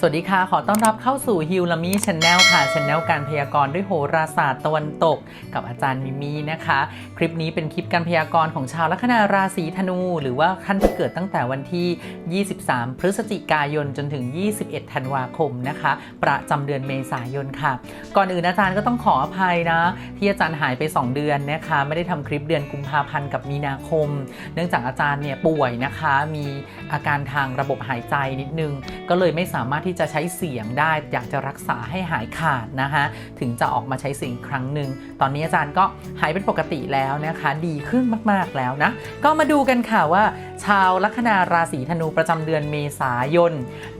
สวัสดีค่ะ ขอต้อนรับเข้าสู่ฮิวลามีช n แนลค่ะช n แนลการพยากรณ์ด้วยโหราศาสตร์ตะวันตก กับอาจารย์มิมี่นะคะ คลิปนี้เป็นคลิปการพยากรณ์ของชาวลัคนาราศีธนู หรือว่าท่านที่เกิดตั้งแต่วันที่ 23 พฤศจิกายนจนถึง 21 ธันวาคมนะคะ ประจำเดือนเมษายนค่ะ ก่อนอื่นอาจารย์ก็ต้องขออภัยนะ ที่อาจารย์หายไป 2 เดือนนะคะ ไม่ได้ทำคลิปเดือนกุมภาพันธ์กับมีนาคม เนื่องจากอาจารย์เนี่ยป่วยนะคะ มีอาการทางระบบหายใจนิดนึง ก็เลยไม่สามารถที่จะใช้เสียงได้ อยากจะรักษาให้หายขาดนะคะถึงจะออกมาใช้เสียงครั้งหนึ่งตอนนี้อาจารย์ก็หายเป็นปกติแล้วนะคะ ดีขึ้นมากๆแล้วนะ ก็มาดูกันค่ะว่า ชาวลัคนาราศีธนูประจำเดือนเมษายน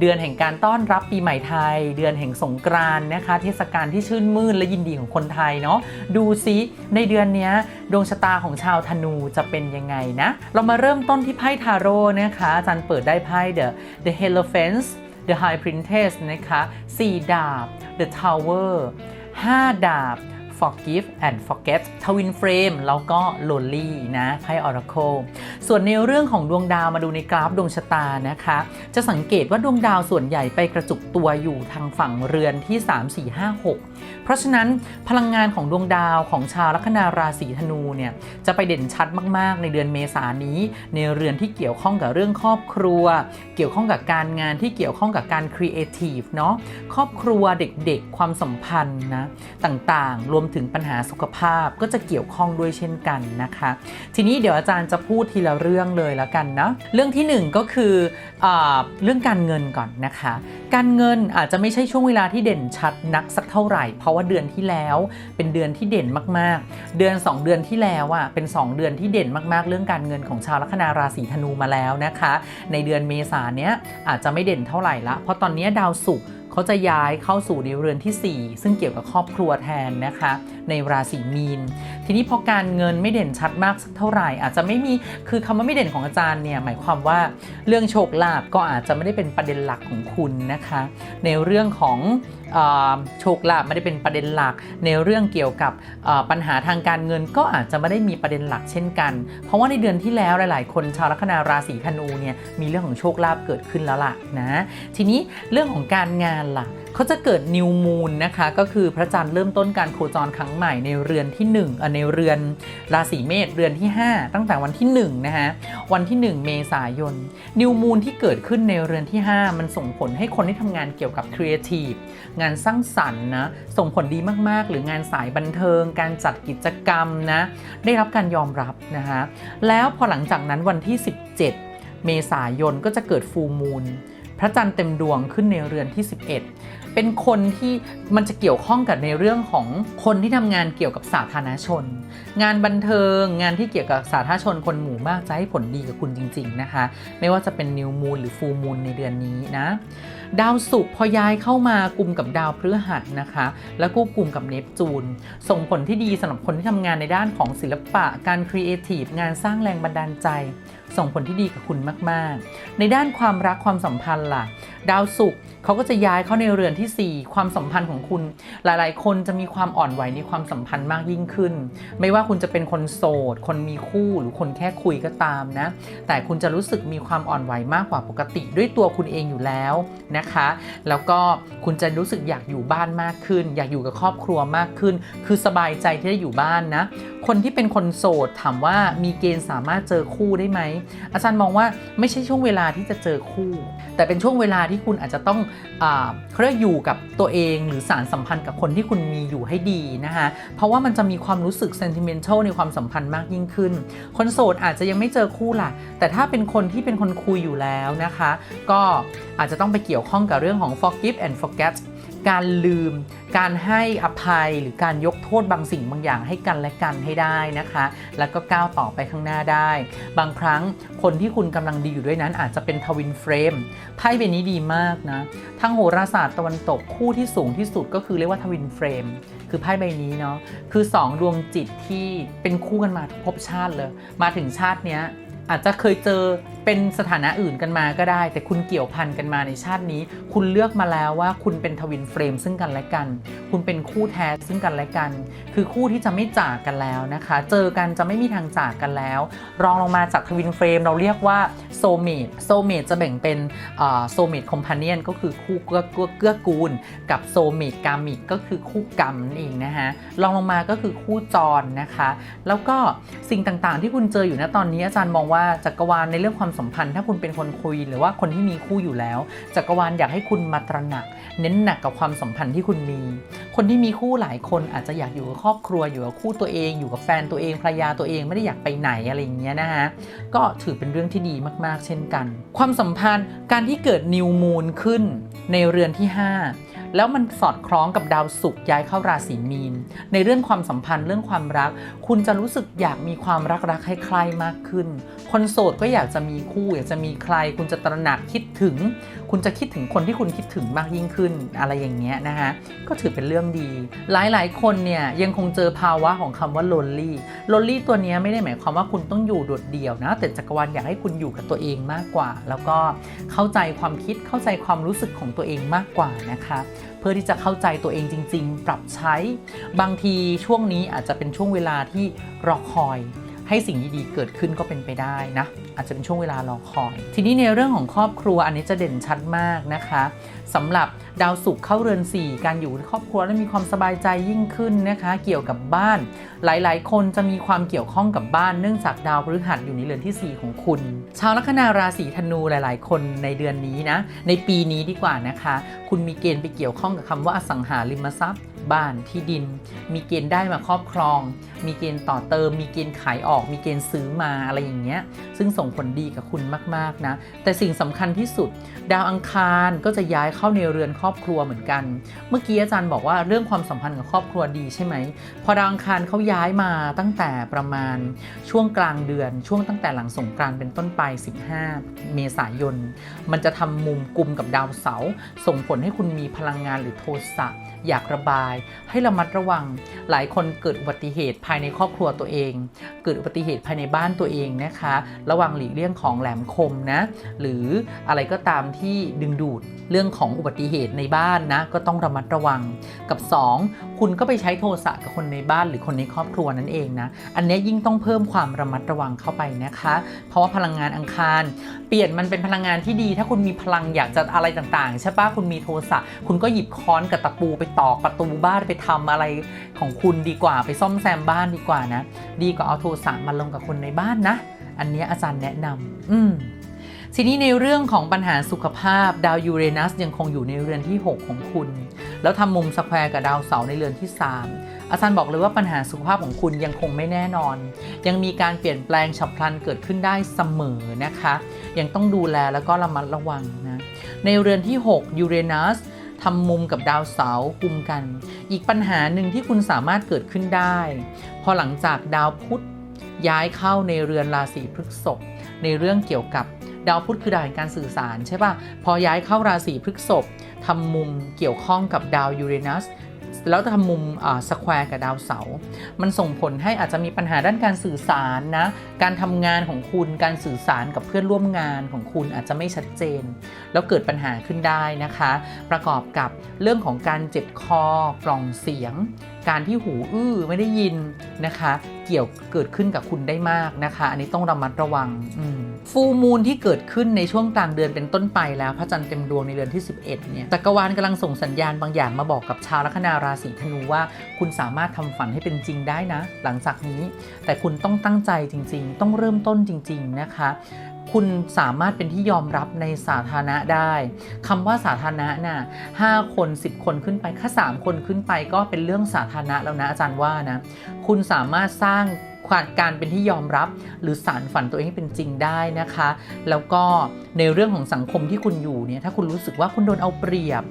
เดือนแห่งการต้อนรับปีใหม่ไทย เดือนแห่งสงกรานต์นะคะ เทศกาลที่ชื่นมื่นและยินดีของคนไทยเนาะดูซิในเดือนนี้ดวงชะตาของชาวธนูจะเป็นยังไงนะ เรามาเริ่มต้นที่ไพ่ทาโร่นะคะอาจารย์เปิดได้ไพ่ The The Hierophant The High Princess นะคะ 4 ดาบ The Tower 5 ดาบ Forgive and Forget Twin Frame แล้วก็ Lonely นะไพ่ Oracle ส่วนในเรื่องของดวงดาวมาดูในกราฟดวงชะตานะคะ จะสังเกตว่าดวงดาวส่วนใหญ่ไปกระจุกตัวอยู่ทางฝั่งเรือนที่ 3 4 5 6 เพราะฉะนั้นพลังงานของดวงดาวของชาวลัคนาราศีธนูเนี่ยจะไปเด่นชัดมาก ๆ ในเดือนเมษายนนี้ ในเรือนที่เกี่ยวข้องกับเรื่องครอบครัว เกี่ยวข้องกับการงานที่เกี่ยวข้องกับการครีเอทีฟเนาะครอบครัวเด็กๆ ความสัมพันธ์นะต่างๆ รวมถึงปัญหาสุขภาพก็จะเกี่ยวข้องด้วยเช่นกันนะคะ ทีนี้เดี๋ยวอาจารย์จะพูดทีละเรื่องเลยแล้วกันเนาะเรื่องที่หนึ่งก็คืออเรื่องการเงินก่อนนะคะ การเงินอาจจะไม่ใช่ช่วงเวลาที่เด่นชัดนักสักเท่าไหร่ เพราะว่าเดือนที่แล้วเป็นเดือนที่เด่นมากๆ เดือน 2 เดือนที่แล้วอะเป็น 2 เดือนที่เด่นมากๆ เรื่องการเงินของชาวลัคนาราศีธนูมาแล้วนะคะ ในเดือนเมษาเนี้ยอาจจะไม่เด่นเท่าไหร่ละเพราะตอนนี้ดาวศุกร์ เขาจะย้ายเข้าสู่ในเรือนทีสี่ 4 ซึ่งเกี่ยวกับครอบครัวแทนนะคะ ในราศีมีนทีนี้พอการเงินไม่เด่นชัดมากสักเท่าไหร่ อาจจะไม่มีคือคำว่าไม่เด่นของอาจารย์เนี่ยหมายความว่าเรื่องโชคลาภก็อาจจะไม่ได้เป็นประเด็นหลักของคุณนะคะ ในเรื่องของโชคลาภไม่ได้เป็นประเด็นหลัก ในเรื่องเกี่ยวกับปัญหาทางการเงินก็อาจจะไม่ได้มีประเด็นหลักเช่นกัน เพราะว่าในเดือนที่แล้วหลาย ๆ คนชาวลัคนาราศีธนูเนี่ยมีเรื่องของโชคลาภเกิดขึ้นแล้วล่ะนะทีนี้เรื่องของการงานล่ะ เขาจะเกิดนิวมูนนะคะ ก็คือพระจันทร์เริ่มต้นการโคจรครั้งใหม่ในเรือนที่1อะในเรือนราศีเมษเรือนที่ 5 ตั้งแต่วันที่1นะคะวันที่ 1 เมษายนนิวมูนที่เกิดขึ้นในเรือนที่ 5 มันส่งผลให้คนที่ทำงานเกี่ยวกับครีเอทีฟงานสร้างสรรค์นะส่งผลดีมากๆ หรืองานสายบันเทิง การจัดกิจกรรมนะได้รับการยอมรับนะคะแล้วพอหลังจากนั้นวันที่ 17 เมษายนก็จะเกิดฟูมูลพระจันทร์เต็มดวงขึ้นในเรือนที่ 11 เป็นคนที่มันจะเกี่ยวข้องกับในเรื่องของคนที่ทำงานเกี่ยวกับสาธารณชน งานบันเทิงงานที่เกี่ยวกับสาธารณชนคนหมู่มากจะให้ผลดีกับคุณจริง ๆนะคะ ไม่ว่าจะเป็นนิวมูลหรือฟูมูลในเดือนนี้นะ ดาวศุกร์พอย้ายเข้ามากลุ่มกับดาวพฤหัสนะคะ แล้วก็กลุ่มกับเนปจูน ส่งผลที่ดีสำหรับคนที่ทำงานในด้านของศิลปะ การครีเอทีฟงานสร้างแรงบันดาลใจ ส่งผลที่ดีกับคุณมาก ๆ ในด้านความรักความสัมพันธ์ล่ะ ดาวศุกร์เขาก็จะย้ายเข้าในเรือนที่4 ความสัมพันธ์ของคุณ หลายๆ คนจะมีความอ่อนไหวในความสัมพันธ์มากยิ่งขึ้น ไม่ว่าคุณจะเป็นคนโสด คนมีคู่หรือคนแค่คุยก็ตามนะ แต่คุณจะรู้สึกมีความอ่อนไหวมากกว่าปกติด้วยตัวคุณเองอยู่แล้วนะคะ แล้วก็คุณจะรู้สึกอยากอยู่บ้านมากขึ้น อยากอยู่กับครอบครัวมากขึ้น คือสบายใจที่ได้อยู่บ้านนะ คนที่เป็นคนโสดถามว่ามีเกณฑ์สามารถเจอคู่ได้ไหม อาจารย์มองว่าไม่ใช่ช่วงเวลาที่จะเจอคู่ แต่เป็นช่วงเวลาที่คุณอาจจะต้องอเขาเรียกอยู่กับตัวเองหรือสารสัมพันธ์กับคนที่คุณมีอยู่ให้ดีนะคะเพราะว่ามันจะมีความรู้สึก sentimental ในความสัมพันธ์มากยิ่งขึ้น คนโสดอาจจะยังไม่เจอคู่ล่ะ แต่ถ้าเป็นคนที่เป็นคนคุยอยู่แล้วนะคะ ก็อาจจะต้องไปเกี่ยวข้องกับเรื่องของ forgive and forget การลืม การให้อภัยหรือการยกโทษบางสิ่งบางอย่างให้กันและกันให้ได้นะคะ แล้วก็ก้าวต่อไปข้างหน้าได้ บางครั้งคนที่คุณกำลังดีอยู่ด้วยนั้นอาจจะเป็นทวินเฟรมไพ่ใบนี้ดีมากนะทางโหราศาสตร์ตะวันตกคู่ที่สูงที่สุดก็คือเรียกว่าทวินเฟรมคือไพ่ใบนี้เนาะคือ 2 ดวงจิตที่เป็นคู่กันมาทุกภพชาติเลย มาถึงชาติเนี้ย อาจจะเคยเจอเป็นสถานะอื่นกันมาก็ได้ แต่คุณเกี่ยวพันกันมาในชาตินี้ คุณเลือกมาแล้วว่าคุณเป็นทวินเฟรมซึ่งกันและกัน คุณเป็นคู่แท้ซึ่งกันและกัน คือคู่ที่จะไม่จากกันแล้วนะคะ เจอกันจะไม่มีทางจากกันแล้ว รองลงมาจากทวินเฟรมเราเรียกว่า ซเมดโซเมดจะแบ่งเป็นโซเมดคอมพาเนียนก็คือคู่เกื้อเกื้อเกื้อกูล กับโซเมดกามิกก็คือคู่กรรมนั่นเองนะคะรองลงมาก็คือคู่จรนะคะ แล้วก็สิ่งต่างๆ ที่คุณเจออยู่ณตอนนี้อาจารย์มองว่าจักรวาลในเรื่องความสัมพันธ์ ถ้าคุณเป็นคนคุยหรือว่าคนที่มีคู่อยู่แล้ว จักรวาลอยากให้คุณมาตระหนัก เน้นหนักกับความสัมพันธ์ที่คุณมี คนที่มีคู่หลายคนอาจจะอยากอยู่กับครอบครัวอยู่กับคู่ตัวเอง อยู่กับแฟนตัวเองภรรยาตัวเองไม่ได้อยากไปไหนอะไรอย่างเงี้ยนะคะก็ถือเป็นเรื่องที่ดีมากๆ เช่นกัน ความสัมพันธ์การที่เกิดนิวมูลขึ้นในเรือนที่ 5 แล้วมันสอดคล้องกับดาวศุกร์ย้ายเข้าราศีมีน ในเรื่องความสัมพันธ์เรื่องความรัก คุณจะรู้สึกอยากมีความรักรักให้ใครมากขึ้น คนโสดก็อยากจะมีคู่อยากจะมีใคร คุณจะตระหนักคิดถึง คุณจะคิดถึงคนที่คุณคิดถึงมากยิ่งขึ้น อะไรอย่างเงี้ยนะคะก็ถือเป็นเรื่องดี หลายๆ คนเนี่ยยังคงเจอภาวะของคำว่า lonely lonely ตัวนี้ไม่ได้หมายความว่าคุณต้องอยู่โดดเดี่ยวนะ แต่จักรวาลอยากให้คุณอยู่กับตัวเองมากกว่า แล้วก็เข้าใจความคิดเข้าใจความรู้สึกของตัวเองมากกว่านะคะเพื่อที่จะเข้าใจตัวเองจริง ๆ ปรับใช้ บางทีช่วงนี้อาจจะเป็นช่วงเวลาที่รอคอย ให้สิ่งดีๆเกิดขึ้นก็เป็นไปได้นะอาจจะเป็นช่วงเวลารอคอย ทีนี้ในเรื่องของครอบครัวอันนี้จะเด่นชัดมากนะคะสำหรับดาวศุกร์เข้าเรือน 4 การอยู่ครอบครัวและมีความสบายใจยิ่งขึ้นนะคะ เกี่ยวกับบ้าน หลายๆ คนจะมีความเกี่ยวข้องกับบ้าน เนื่องจากดาวพฤหัสอยู่ในเรือนที่ 4 ของคุณ ชาวลัคนาราศีธนูหลาย ๆ คนในเดือนนี้นะในปีนี้ดีกว่านะคะ คุณมีเกณฑ์ไปเกี่ยวข้องกับคำว่าอสังหาริมทรัพย์ บ้านที่ดิน มีเกณฑ์ได้มาครอบครอง มีเกณฑ์ต่อเติม มีเกณฑ์ขายออก มีเกณฑ์ซื้อมาอะไรอย่างเงี้ย ซึ่งส่งผลดีกับคุณมากๆนะ แต่สิ่งสำคัญที่สุด ดาวอังคารก็จะย้ายเข้าในเรือนครอบครัวเหมือนกัน เมื่อกี้อาจารย์บอกว่าเรื่องความสัมพันธ์กับครอบครัวดีใช่ไหม พอดาวอังคารเขาย้ายมาตั้งแต่ประมาณช่วงกลางเดือน ช่วงตั้งแต่หลังสงกรานต์เป็นต้นไป 15 เมษายน มันจะทำมุมกลุ่มกับดาวเสาร์ส่งผลให้คุณมีพลังงานหรือโทสะอยากระบายให้ระมัดระวัง หลายคนเกิดอุบัติเหตุภายในครอบครัวตัวเอง เกิดอุบัติเหตุภายในบ้านตัวเองนะคะ ระวังหลีกเลี่ยงของแหลมคมนะ หรืออะไรก็ตามที่ดึงดูดเรื่องของอุบัติเหตุในบ้านนะ ก็ต้องระมัดระวัง กับ 2 คุณก็ไปใช้โทสะกับคนในบ้านหรือคนในครอบครัวนั่นเองนะ อันนี้ยยิ่งต้องเพิ่มความระมัดระวังเข้าไปนะคะ เพราะว่าพลังงานอังคาร เปลี่ยนมันเป็นพลังงานที่ดี ถ้าคุณมีพลังอยากจะอะไรต่างๆใช่ปะคุณมีโทสะคุณก็หยิบค้อนกับตะปูไปตอกประตูบ้านไปทำอะไรของคุณดีกว่าไปซ่อมแซมบ้านดีกว่านะ ดีกว่าเอาโทสะมาลงกับคนในบ้านนะ อันนี้อาจารย์แนะนำอืมทีนี้ในเรื่องของปัญหาสุขภาพดาวยูเรนัสยังคงอยู่ในเรือนที่ 6 ของคุณ แล้วทำมุมสแควร์กับดาวเสาร์ในเรือนที่ 3 อาจารย์บอกเลยว่าปัญหาสุขภาพของคุณยังคงไม่แน่นอน ยังมีการเปลี่ยนแปลงฉับพลันเกิดขึ้นได้เสมอนะคะ ยังต้องดูแลแล้วก็ระมัดระวังนะในเรือนที่ 6 ยูเรนัส ทำมุมกับดาวเสาร์กุมกัน อีกปัญหาหนึ่งที่คุณสามารถเกิดขึ้นได้ พอหลังจากดาวพุธย้ายเข้าในเรือนราศีพฤษภในเรื่องเกี่ยวกับดาวพุธคือดาวแห่งการสื่อสารใช่ป่ะ พอย้ายเข้าราศีพฤษภทำมุมเกี่ยวข้องกับดาวยูเรนัส แล้วทำมุมสแควร์กับดาวเสาร์มันส่งผลให้อาจจะมีปัญหาด้านการสื่อสารนะการทำงานของคุณการสื่อสารกับเพื่อนร่วมงานของคุณอาจจะไม่ชัดเจน แล้วเกิดปัญหาขึ้นได้นะคะ ประกอบกับเรื่องของการเจ็บคอกล่องเสียง การที่หูอื้อไม่ได้ยินนะคะ เกี่ยวเกิดขึ้นกับคุณได้มากนะคะ อันนี้ต้องระมัดระวังฟูมูลที่เกิดขึ้นในช่วงกลางเดือนเป็นต้นไปแล้ว พระจันทร์เต็มดวงในเดือนที่ 11เนี่ยจักรวาลกำลังส่งสัญญาณบางอย่างมาบอกกับชาวลัคนาราศีธนูว่า คุณสามารถทำฝันให้เป็นจริงได้นะ หลังจากนี้ แต่คุณต้องตั้งใจจริง ๆ ต้องเริ่มต้นจริง ๆ นะคะ คุณสามารถเป็นที่ยอมรับในสาธารณะได้คำว่าสาธารณะน่ะห้าคน 10 คนขึ้นไปแค่สามคนขึ้นไปก็เป็นเรื่องสาธารณะแล้วนะอาจารย์ว่านะ คุณสามารถสร้าง การเป็นที่ยอมรับ หรือสารฝันตัวเองให้เป็นจริงได้นะคะ แล้วก็ในเรื่องของสังคมที่คุณอยู่เนี่ยถ้าคุณรู้สึกว่าคุณโดนเอาเปรียบ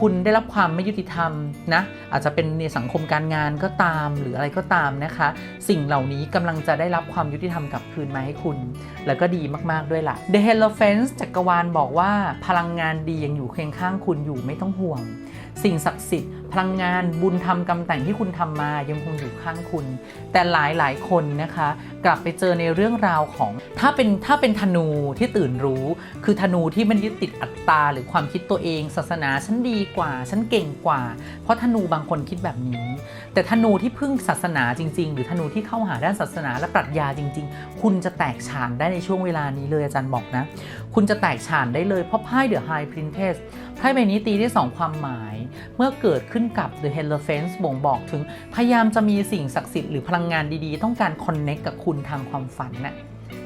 คุณได้รับความไม่ยุติธรรมนะอาจจะเป็นในสังคมการงานก็ตามหรืออะไรก็ตามนะคะ สิ่งเหล่านี้กำลังจะได้รับความยุติธรรมกลับคืนมาให้คุณ แล้วก็ดีมากๆด้วยล่ะ The h e l o p h a n t จักรวาลบอกว่าพลังงานดียังอยู่เคียงข้างคุณอยู่ไม่ต้องห่วง สิ่งศักดิ์สิทธิ์ พลังงานบุญธรรมกรรมแต่งที่คุณทำมายังคงอยู่ข้างคุณ แต่หลายหลายคนนะคะ กลับไปเจอในเรื่องราวของ ถ้าเป็นถ้าเป็นธนูที่ตื่นรู้ คือธนูที่มันยึดติดอัตตาหรือความคิดตัวเอง ศาสนาฉันดีกว่าฉันเก่งกว่า เพราะธนูบางคนคิดแบบนี้ แต่ธนูที่พึ่งศาสนาจริง ๆ หรือธนูที่เข้าหาด้านศาสนาและปรัชญาจริง ๆ คุณจะแตกฉานได้ในช่วงเวลานี้เลยอาจารย์บอกนะ คุณจะแตกฉานได้เลยเพราะไพ่เดอะไฮพรินเทสไพ่ใบนี้ตีได้สองความหมาย เมื่อเกิดขึ้นกับ The h e l o p h a n t บ่งบอกถึงพยายามจะมีสิ่งศักดิ์สิทธิ์หรือพลังงานดีๆ ต้องการคอนเน็กกับคุณทางความฝันน่ะ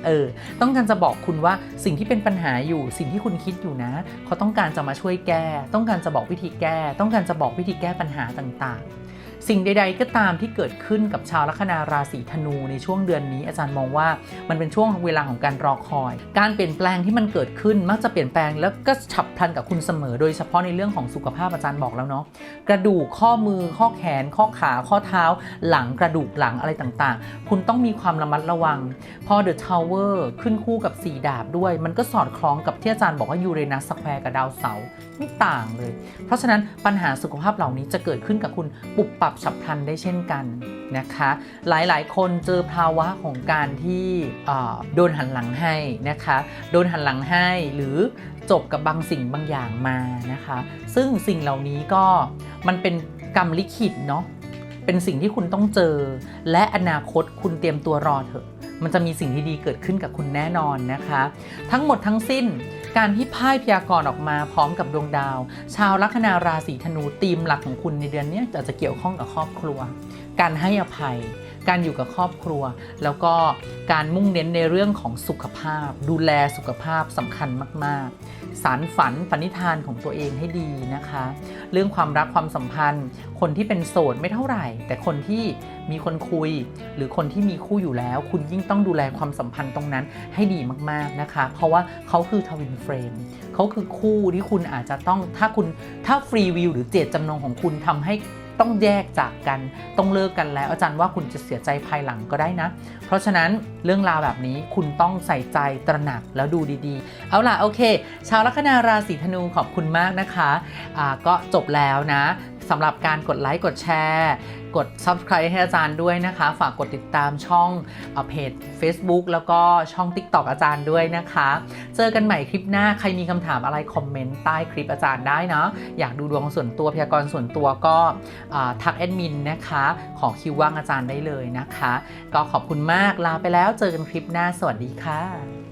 เออ ต้องการจะบอกคุณว่าสิ่งที่เป็นปัญหาอยู่ สิ่งที่คุณคิดอยู่นะ เขาต้องการจะมาช่วยแก้ ต้องการจะบอกวิธีแก้ ต้องการจะบอกวิธีแก้ปัญหาต่างๆ สิ่งใด ๆ ก็ตามที่เกิดขึ้นกับชาวลัคนาราศีธนูในช่วงเดือนนี้ อาจารย์มองว่ามันเป็นช่วงเวลาของการรอคอย การเปลี่ยนแปลงที่มันเกิดขึ้นมักจะเปลี่ยนแปลงแล้วก็ฉับพลันกับคุณเสมอ โดยเฉพาะในเรื่องของสุขภาพอาจารย์บอกแล้วเนาะกระดูกข้อมือข้อแขน ข้อขาข้อเท้า หลังกระดูกหลังอะไรต่างๆ คุณต้องมีความระมัดระวัง พอ The Tower ขึ้นคู่กับ4ดาบด้วย มันก็สอดคล้องกับที่อาจารย์บอกว่ายูเรนัสสแควร์กับดาวเสาร์ไม่ต่างเลย เพราะฉะนั้นปัญหาสุขภาพเหล่านี้จะเกิดขึ้นกับคุณปุบปรับฉับพลันได้เช่นกันนะคะ หลายๆ คนเจอภาวะของการที่โดนหันหลังให้นะคะ โดนหันหลังให้หรือจบกับบางสิ่งบางอย่างมานะคะ ซึ่งสิ่งเหล่านี้ก็มันเป็นกรรมลิขิตเนาะเป็นสิ่งที่คุณต้องเจอ และอนาคตคุณเตรียมตัวรอเถอะ มันจะมีสิ่งที่ดีเกิดขึ้นกับคุณแน่นอนนะคะ ทั้งหมดทั้งสิ้น การที่ไพ่พยากรณ์ออกมาพร้อมกับดวงดาว ชาวลัคนาราศีธนูธีมหลักของคุณในเดือนนี้อาจจะเกี่ยวข้องกับครอบครัว การให้อภัย การอยู่กับครอบครัว แล้วก็การมุ่งเน้นในเรื่องของสุขภาพ ดูแลสุขภาพสำคัญมาก ๆ สารฝันปณิธานของตัวเองให้ดีนะคะ เรื่องความรักความสัมพันธ์ คนที่เป็นโสดไม่เท่าไหร่ แต่คนที่มีคนคุย หรือคนที่มีคู่อยู่แล้ว คุณยิ่งต้องดูแลความสัมพันธ์ตรงนั้นให้ดีมากๆนะคะ เพราะว่าเขาคือทวินเฟรมเขาคือคู่ที่คุณอาจจะต้องถ้าคุณถ้าฟรีวิวหรือเจตจำนงของคุณทำให้ ต้องแยกจากกันต้องเลิกกันแล้ว อาจารย์ว่าคุณจะเสียใจภายหลังก็ได้นะ เพราะฉะนั้นเรื่องราวแบบนี้คุณต้องใส่ใจตระหนักแล้วดูดีๆ เอาล่ะโอเค ชาวลัคนาราศีธนูขอบคุณมากนะคะอ่าก็จบแล้วนะ สำหรับการกดไลค์กดแชร์ กด subscribe ให้อาจารย์ด้วยนะคะ ฝากกดติดตามช่องเอเพจ Facebook แล้วก็ช่อง TikTok อาจารย์ด้วยนะคะ เจอกันใหม่คลิปหน้าใครมีคำถามอะไรคอมเมนต์ใต้คลิปอาจารย์ได้เนาะอยากดูดวงส่วนตัวพยากรณ์ส่วนตัวก็ทักแอดมินนะคะ ขอคิวว่างอาจารย์ได้เลยนะคะ ก็ขอบคุณมากลาไปแล้วเจอกันคลิปหน้าสวัสดีค่ะ